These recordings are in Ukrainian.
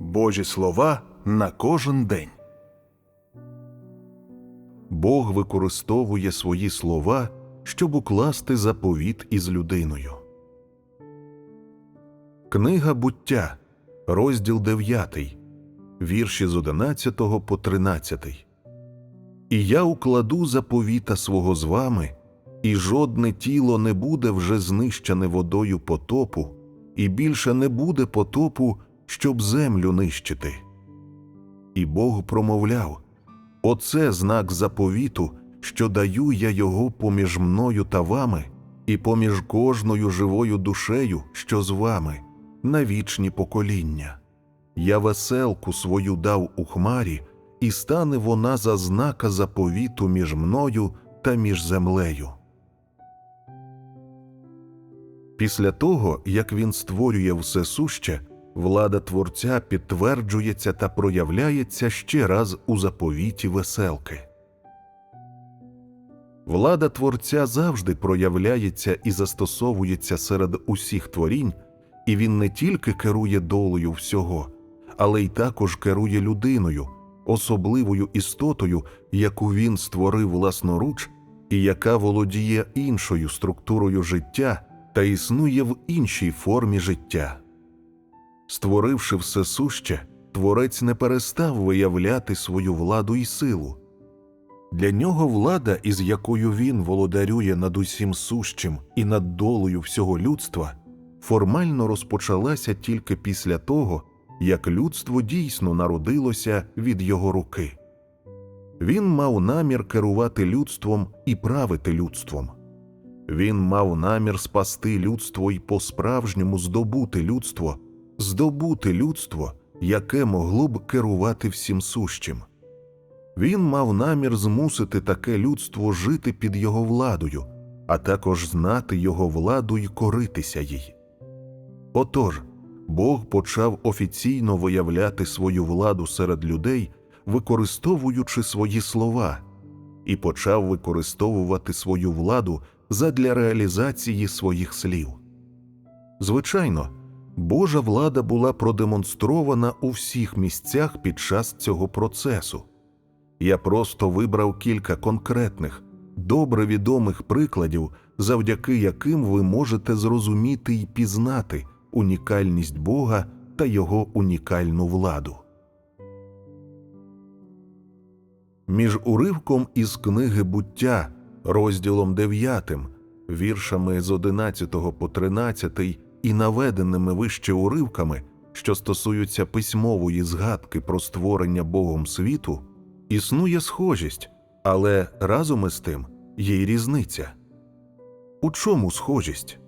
Божі слова на кожен день. Бог використовує свої слова, щоб укласти заповіт із людиною. Книга буття, розділ 9, вірші з 11 по 13. І я укладу заповіта свого з вами, і жодне тіло не буде вже знищене водою потопу, і більше не буде потопу, щоб землю нищити. І Бог промовляв Оце знак заповіту, що даю я його поміж мною та вами, і поміж кожною живою душею, що з вами, на вічні покоління. Я веселку свою дав у хмарі, і стане вона за знака заповіту між мною та між землею. Після того, як він створює все суще, влада Творця підтверджується та проявляється ще раз у заповіті веселки. Влада Творця завжди проявляється і застосовується серед усіх творінь, і він не тільки керує долею всього, але й також керує людиною, особливою істотою, яку він створив власноруч, і яка володіє іншою структурою життя та існує в іншій формі життя. Створивши все суще, творець не перестав виявляти свою владу і силу. Для нього влада, із якою він володарює над усім сущим і над долею всього людства, формально розпочалася тільки після того, як людство дійсно народилося від його руки. Він мав намір керувати людством і правити людством. Він мав намір спасти людство і по-справжньому здобути людство, здобути людство, яке могло б керувати всім сущим. Він мав намір змусити таке людство жити під його владою, а також знати його владу і коритися їй. Отож, Бог почав офіційно виявляти свою владу серед людей, використовуючи свої слова, і почав використовувати свою владу задля реалізації своїх слів. Звичайно, Божа влада була продемонстрована у всіх місцях під час цього процесу. Я просто вибрав кілька конкретних, добре відомих прикладів, завдяки яким ви можете зрозуміти і пізнати унікальність Бога та Його унікальну владу. Між уривком із книги буття, розділом 9, віршами з 11 по 13 і наведеними вище уривками, що стосуються письмової згадки про створення Богом світу, існує схожість, але разом із тим є й різниця. У чому схожість?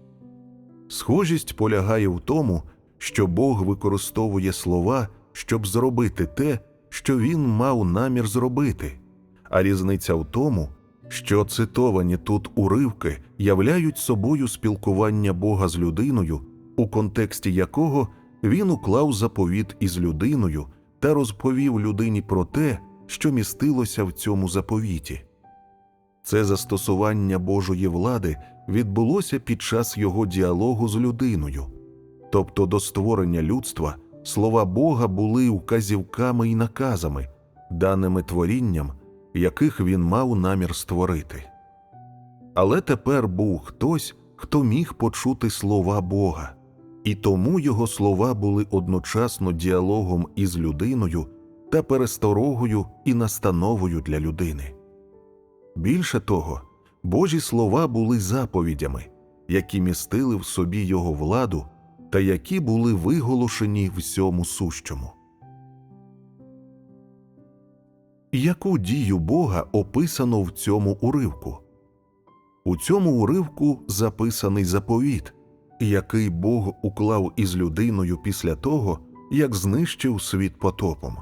Схожість полягає в тому, що Бог використовує слова, щоб зробити те, що він мав намір зробити, а різниця в тому, що цитовані тут уривки являють собою спілкування Бога з людиною, у контексті якого він уклав заповіт із людиною та розповів людині про те, що містилося в цьому заповіті. Це застосування Божої влади відбулося під час його діалогу з людиною, тобто до створення людства слова Бога були указівками і наказами, даними творінням, яких він мав намір створити. Але тепер був хтось, хто міг почути слова Бога, і тому його слова були одночасно діалогом із людиною та пересторогою і настановою для людини. Більше того, Божі слова були заповідями, які містили в собі його владу та які були виголошені всьому сущому. Яку дію Бога описано в цьому уривку? У цьому уривку записаний заповіт, який Бог уклав із людиною після того, як знищив світ потопом.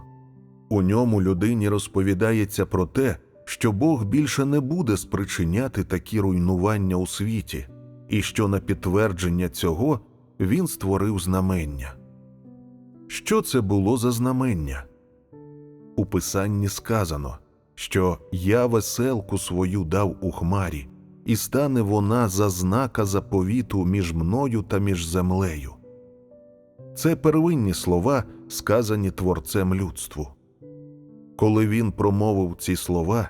У ньому людині розповідається про те, що Бог більше не буде спричиняти такі руйнування у світі, і що на підтвердження цього він створив знамення. Що це було за знамення? У Писанні сказано, що я веселку свою дав у хмарі, і стане вона за знака заповіту між мною та між землею. це первинні слова, сказані творцем людству. Коли він промовив ці слова,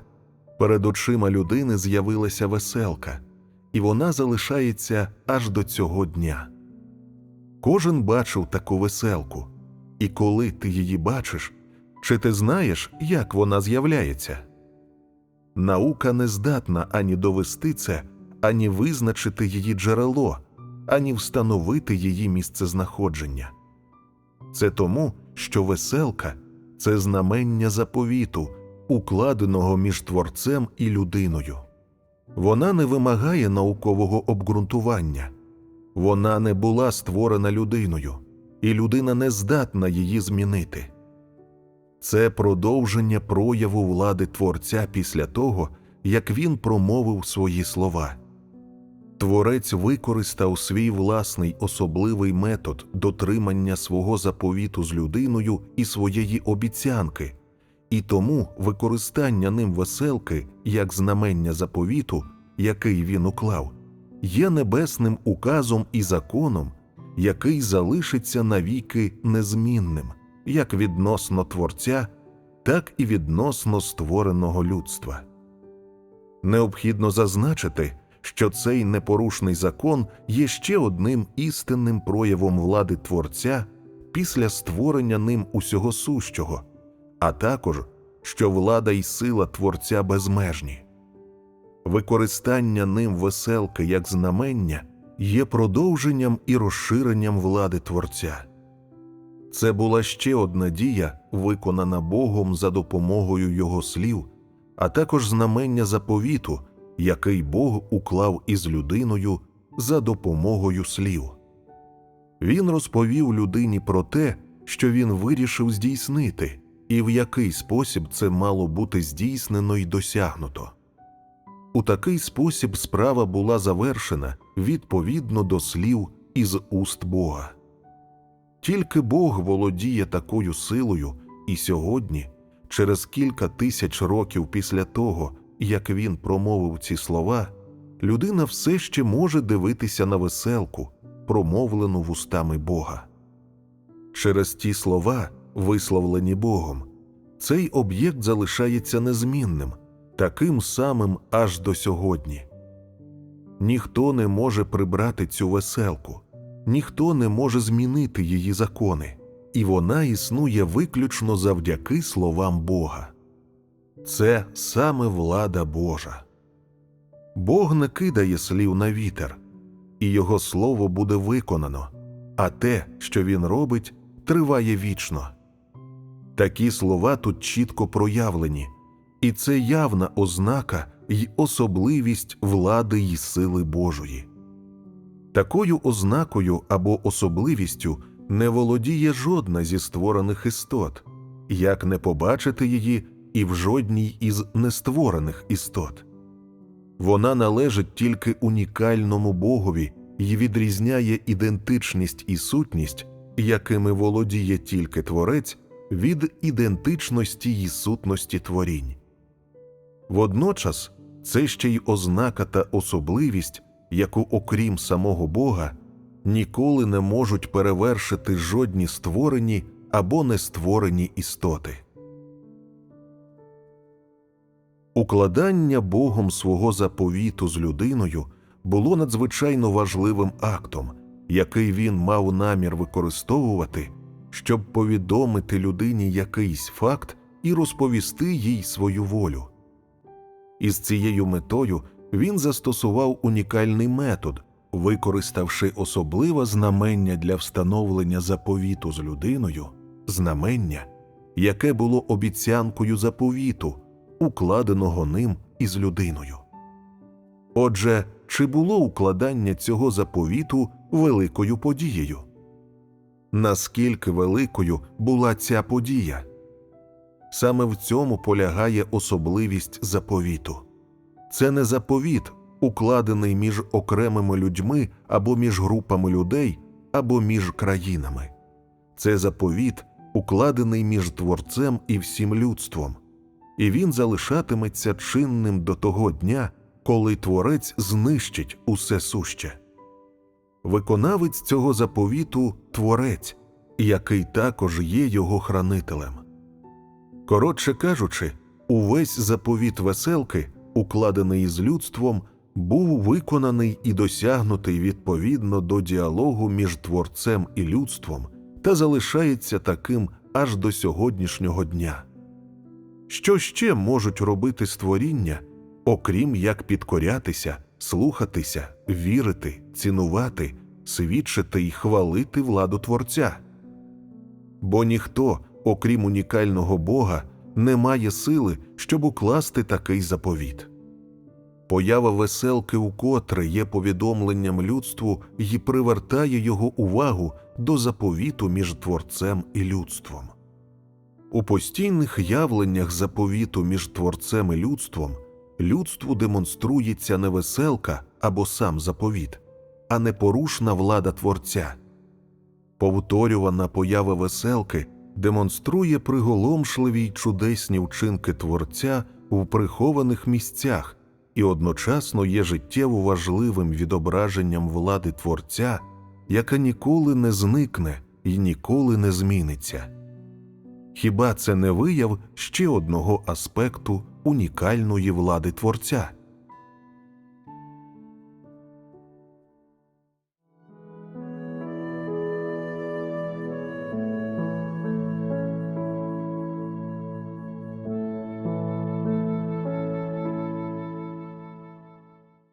перед очима людини з'явилася веселка, і вона залишається аж до цього дня. Кожен бачив таку веселку, і коли ти її бачиш, чи ти знаєш, як вона з'являється? Наука не здатна ані довести це, ані визначити її джерело, ані встановити її місцезнаходження. Це тому, що веселка це знамення заповіту, укладеного між творцем і людиною. Вона не вимагає наукового обґрунтування, вона не була створена людиною, і людина не здатна її змінити. Це продовження прояву влади Творця після того, як він промовив свої слова. Творець використав свій власний особливий метод дотримання свого заповіту з людиною і своєї обіцянки, і тому використання ним веселки як знамення заповіту, який він уклав, є небесним указом і законом, який залишиться навіки незмінним, як відносно Творця, так і відносно створеного людства. Необхідно зазначити, що цей непорушний закон є ще одним істинним проявом влади Творця після створення ним усього сущого, а також що влада і сила Творця безмежні. Використання ним веселки як знамення є продовженням і розширенням влади Творця. Це була ще одна дія, виконана Богом за допомогою Його слів, а також знамення заповіту, який Бог уклав із людиною за допомогою слів. Він розповів людині про те, що він вирішив здійснити, і в який спосіб це мало бути здійснено й досягнуто. У такий спосіб справа була завершена відповідно до слів із уст Бога. Тільки Бог володіє такою силою, і сьогодні, через кілька тисяч років після того, як він промовив ці слова, людина все ще може дивитися на веселку, промовлену вустами Бога. Через ті слова, висловлені Богом, цей об'єкт залишається незмінним, таким самим аж до сьогодні. Ніхто не може прибрати цю веселку, ніхто не може змінити її закони, і вона існує виключно завдяки словам Бога. Це саме влада Божа. Бог не кидає слів на вітер, і Його слово буде виконано, а те, що Він робить, триває вічно. Такі слова тут чітко проявлені, і це явна ознака й особливість влади й сили Божої. Такою ознакою або особливістю не володіє жодна зі створених істот, як не побачити її і в жодній із нестворених істот. Вона належить тільки унікальному Богові і відрізняє ідентичність і сутність, якими володіє тільки Творець, від ідентичності і сутності творінь. Водночас це ще й ознака та особливість, яку, окрім самого Бога, ніколи не можуть перевершити жодні створені або нестворені істоти. Укладання Богом свого заповіту з людиною було надзвичайно важливим актом, який він мав намір використовувати, щоб повідомити людині якийсь факт і розповісти їй свою волю. Із цією метою він застосував унікальний метод, використавши особливе знамення для встановлення заповіту з людиною, знамення, яке було обіцянкою заповіту, укладеного ним із людиною. Отже, чи було укладання цього заповіту великою подією? Наскільки великою була ця подія? Саме в цьому полягає особливість заповіту. Це не заповіт, укладений між окремими людьми або між групами людей, або між країнами. Це заповіт, укладений між Творцем і всім людством, і він залишатиметься чинним до того дня, коли Творець знищить усе суще. Виконавець цього заповіту Творець, який також є його хранителем. Коротше кажучи, увесь заповіт веселки, укладений з людством, був виконаний і досягнутий відповідно до діалогу між творцем і людством та залишається таким аж до сьогоднішнього дня. Що ще можуть робити створіння, окрім як підкорятися, слухатися, вірити, цінувати, свідчити і хвалити владу Творця? Бо ніхто, окрім унікального Бога, не має сили, щоб укласти такий заповіт. Поява веселки укотре є повідомленням людству і привертає його увагу до заповіту між Творцем і людством. У постійних явленнях заповіту між Творцем і людством людству демонструється не веселка або сам заповіт, а непорушна влада Творця. Повторювана поява веселки демонструє приголомшливі й чудесні вчинки Творця у прихованих місцях і одночасно є життєво важливим відображенням влади Творця, яка ніколи не зникне і ніколи не зміниться. Хіба це не вияв ще одного аспекту унікальної влади Творця?